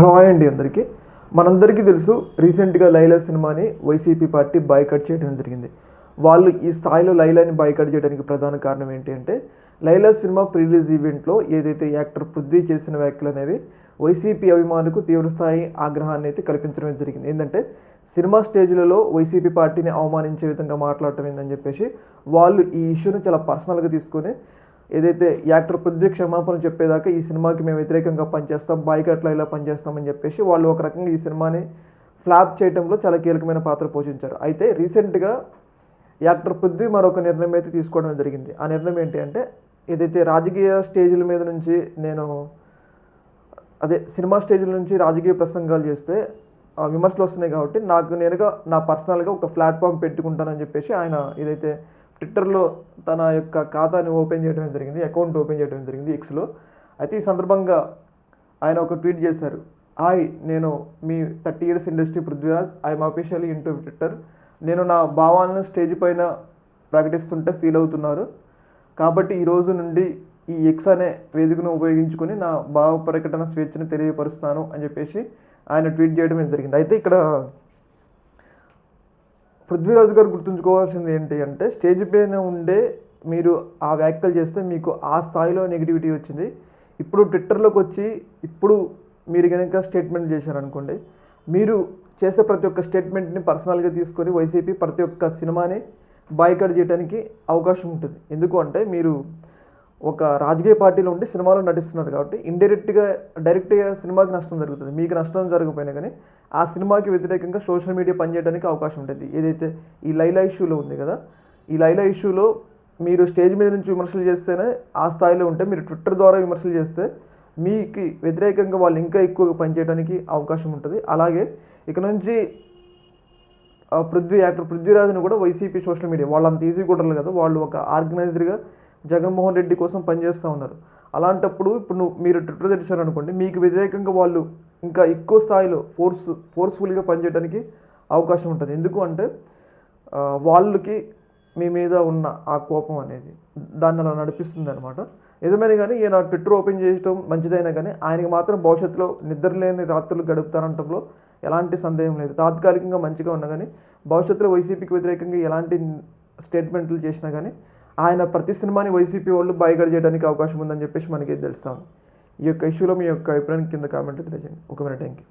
Hello అండి అందరికీ. మనందరికీ తెలుసు రీసెంట్గా లైలా సినిమాని వైసీపీ పార్టీ బాయ్కట్ చేయడం జరిగింది. వాళ్ళు ఈ స్థాయిలో లైలాని బాయ్కట్ చేయడానికి ప్రధాన కారణం ఏంటి అంటే లైలా సినిమా ప్రీ రిలీజ్ ఈవెంట్లో ఏదైతే యాక్టర్ పృథ్వీ చేసిన వ్యాఖ్యలు అనేవి వైసీపీ అభిమానులకు తీవ్రస్థాయి ఆగ్రహాన్ని అయితే కల్పించడం జరిగింది. ఏంటంటే సినిమా స్టేజ్లలో వైసీపీ పార్టీని అవమానించే విధంగా మాట్లాడటం ఏందని చెప్పేసి వాళ్ళు ఈ ఇష్యూని చాలా పర్సనల్గా తీసుకొని ఏదైతే యాక్టర్ ప్రత్యక్ష క్షమాపణలు చెప్పేదాకా ఈ సినిమాకి మేము వ్యతిరేకంగా పనిచేస్తాం బాయ్కట్లో ఇలా పనిచేస్తామని చెప్పేసి వాళ్ళు ఒక రకంగా ఈ సినిమాని ఫ్లాప్ చేయడంలో చాలా కీలకమైన పాత్ర పోషించారు. అయితే రీసెంట్గా యాక్టర్ పృథ్వీ మరొక నిర్ణయం అయితే తీసుకోవడం జరిగింది. ఆ నిర్ణయం ఏంటి అంటే ఏదైతే రాజకీయ స్టేజ్ల మీద నుంచి నేను అదే సినిమా స్టేజ్ల నుంచి రాజకీయ ప్రసంగాలు చేస్తే విమర్శలు వస్తున్నాయి కాబట్టి నాకు నేనుగా నా పర్సనల్గా ఒక ప్లాట్ఫామ్ పెట్టుకుంటానని చెప్పేసి ఆయన ఏదైతే ట్విట్టర్లో తన యొక్క ఖాతాని ఓపెన్ చేయడం జరిగింది అకౌంట్ ఓపెన్ చేయడం జరిగింది ఎక్స్లో అయితే ఈ సందర్భంగా ఆయన ఒక ట్వీట్ చేశారు. హాయ్ నేను మీ thirty years industry Prithviraj. I'm officially into Twitter. నేను నా భావాలను స్టేజ్ పైన ప్రకటిస్తుంటే ఫీల్ అవుతున్నారు. కాబట్టి ఈ రోజు నుండి ఈ ఎక్స్ అనే వేదికను ఉపయోగించుకొని నా భావ ప్రకటన స్వేచ్ఛను తెలియపరుస్తాను అని చెప్పేసి ఆయన ట్వీట్ చేయడం జరిగింది. అయితే ఇక్కడ పృథ్వీరాజు గారు గుర్తుంచుకోవాల్సింది ఏంటి అంటే స్టేజ్ పైన ఉండే మీరు ఆ వ్యాఖ్యలు చేస్తే మీకు ఆ స్థాయిలో నెగిటివిటీ వచ్చింది. ఇప్పుడు ట్విట్టర్లోకి వచ్చి ఇప్పుడు మీరు కనుక స్టేట్మెంట్ చేశారనుకోండి మీరు చేసే ప్రతి ఒక్క స్టేట్మెంట్ని పర్సనల్గా తీసుకొని వైసీపీ ప్రతి ఒక్క సినిమాని బాయ్కట్ చేయడానికి అవకాశం ఉంటుంది. ఎందుకు అంటే మీరు ఒక రాజకీయ పార్టీలో ఉండి సినిమాలో నటిస్తున్నారు కాబట్టి ఇండైరెక్ట్గా డైరెక్ట్గా సినిమాకి నష్టం జరుగుతుంది. మీకు నష్టం జరగకపోయినా కానీ ఆ సినిమాకి వ్యతిరేకంగా సోషల్ మీడియా పనిచేయడానికి అవకాశం ఉంటుంది. ఏదైతే ఈ లైలా ఇష్యూలో ఉంది కదా ఈ లైలా ఇష్యూలో మీరు స్టేజ్ మీద నుంచి విమర్శలు చేస్తేనే ఆ స్థాయిలో ఉంటే మీరు ట్విట్టర్ ద్వారా విమర్శలు చేస్తే మీకు వ్యతిరేకంగా వాళ్ళు ఇంకా ఎక్కువగా పనిచేయడానికి అవకాశం ఉంటుంది. అలాగే ఇక నుంచి ఆ పృథ్వీ యాక్టర్ పృథ్వీరాజ్ని కూడా వైసీపీ సోషల్ మీడియా వాళ్ళు అంత ఈజీ కూడా కదా వాళ్ళు ఒక ఆర్గనైజర్గా జగన్మోహన్ రెడ్డి కోసం పనిచేస్తూ ఉన్నారు. అలాంటప్పుడు ఇప్పుడు నువ్వు మీరు ట్విట్టర్ తెచ్చారు మీకు వ్యతిరేకంగా వాళ్ళు ఇంకా ఎక్కువ స్థాయిలో ఫోర్స్ ఫోర్స్ఫుల్గా పనిచేయడానికి అవకాశం ఉంటుంది. ఎందుకు అంటే వాళ్ళకి మీ మీద ఉన్న ఆ కోపం అనేది దాన్ని అలా నడిపిస్తుంది అనమాట ఏదేమైనా కానీ ఈయన ట్విట్టర్ ఓపెన్ చేయడం మంచిదైనా కానీ ఆయనకి మాత్రం భవిష్యత్తులో నిద్రలేని రాత్రులు గడుపుతారంటంలో ఎలాంటి సందేహం లేదు. తాత్కాలికంగా మంచిగా ఉన్నా కానీ భవిష్యత్తులో వైసీపీకి వ్యతిరేకంగా ఎలాంటి స్టేట్మెంట్లు చేసినా కానీ ఆయన ప్రతి సినిమాని వైసీపీ వాళ్ళు బాయ్కట్ చేయడానికి అవకాశం ఉందని చెప్పేసి మనకి తెలుస్తాం ఈ యొక్క ఇష్యూలో మీ యొక్క అభిప్రాయం కింద కామెంట్ తెలియజేయండి. ఒక మినిట్ థ్యాంక్ యూ